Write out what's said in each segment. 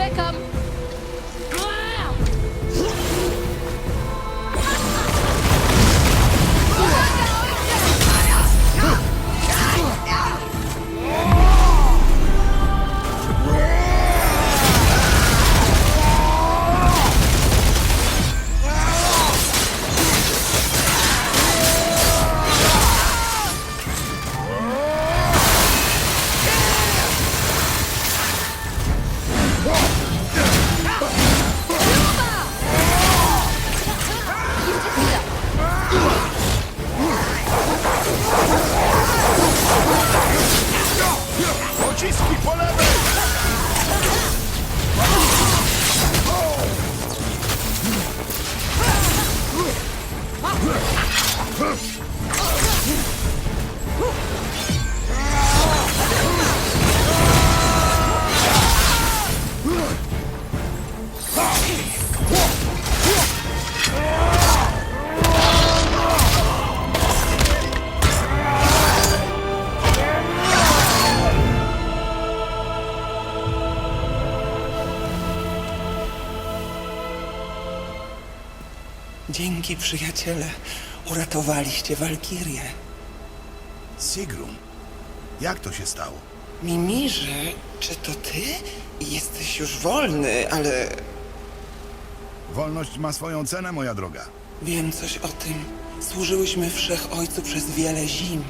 Czekam! Dzięki, przyjaciele. Uratowaliście Walkirię. Sigrun, jak to się stało? Mimirze, czy to ty? Jesteś już wolny, ale Wolność ma swoją cenę, moja droga. wiem coś o tym. Służyłyśmy Wszechojcu przez wiele zim,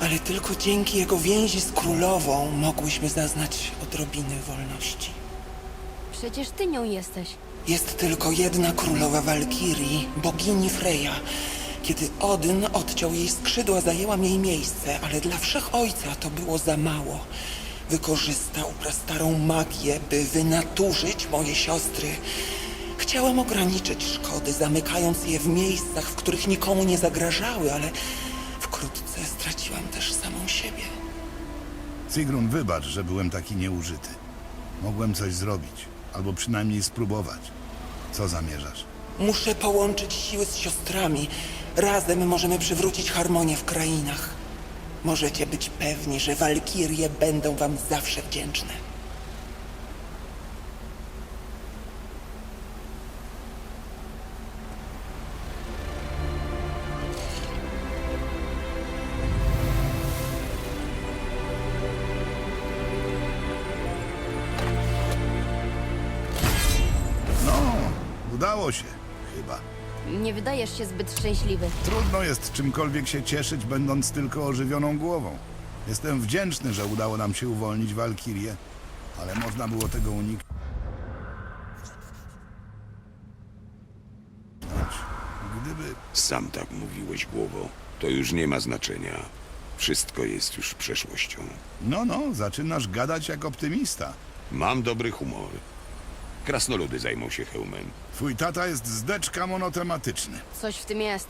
ale tylko dzięki jego więzi z królową mogłyśmy zaznać odrobiny wolności. Przecież ty nią jesteś. Jest tylko jedna królowa Walkirii, bogini Freya. Kiedy Odyn odciął jej skrzydła, zajęłam jej miejsce, ale dla wszechojca to było za mało. Wykorzystał prastarą magię, by wynaturzyć moje siostry. Chciałam ograniczyć szkody, zamykając je w miejscach, w których nikomu nie zagrażały, ale wkrótce straciłam też samą siebie. Sigrun, wybacz, że byłem taki nieużyty. Mogłem coś zrobić, albo przynajmniej spróbować. Co zamierzasz? Muszę połączyć siły z siostrami. Razem możemy przywrócić harmonię w krainach. Możecie być pewni, że walkirie będą wam zawsze wdzięczne. Udało się. Chyba. Nie wydajesz się zbyt szczęśliwy. Trudno jest czymkolwiek się cieszyć, będąc tylko ożywioną głową. Jestem wdzięczny, że udało nam się uwolnić Walkirię, ale można było tego uniknąć. Gdyby... Sam tak mówiłeś głowo. To już nie ma znaczenia. Wszystko jest już przeszłością. No, no, zaczynasz gadać jak optymista. Mam dobry humor. Krasnoludy zajmą się hełmem. Twój tata jest zdeczka monotematyczny. Coś w tym jest.